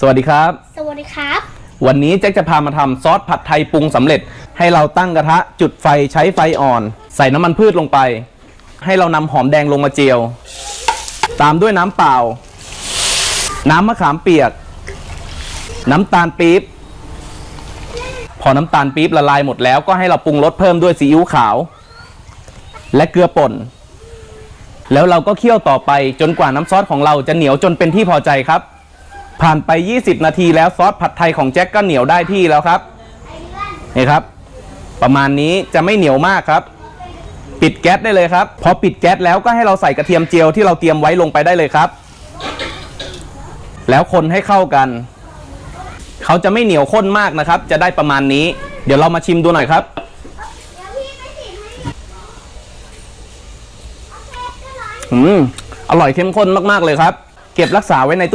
สวัสดีครับ สวัสดีครับ วันนี้แจ็คจะพามาทำซอสผัดไทยปรุงสำเร็จ ให้เราตั้งกระทะจุดไฟใช้ไฟอ่อน ใส่น้ำมันพืชลงไป ให้เรานำหอมแดงลงมาเจียว ตามด้วยน้ำเปล่า น้ำมะขามเปียก น้ำตาลปี๊บพอน้ำตาลปี๊บละลายหมดแล้วก็ให้เราปรุงรสเพิ่มด้วยซีอิ๊วขาว และเกลือป่น แล้วเราก็เคี่ยวต่อไปจนกว่าน้ำซอสของเราจะเหนียวจนเป็นที่พอใจครับ ผ่านไป 20 นาทีแล้วซอสผัดไทยของแจ็คก็เหนียวได้ที่แล้วครับนี่ครับ ประมาณนี้จะไม่เหนียวมากครับ ปิดแก๊สได้เลยครับ พอปิดแก๊สแล้วก็ให้เราใส่กระเทียมเจียวที่เราเตรียมไว้ลงไปได้เลยครับ แล้วคนให้เข้ากัน เขาจะไม่เหนียวข้นมากนะครับ จะได้ประมาณนี้ เดี๋ยวเรามาชิมดูหน่อยครับอืมอร่อยเข้มข้นมากๆเลยครับ เก็บรักษาไว้ในตู้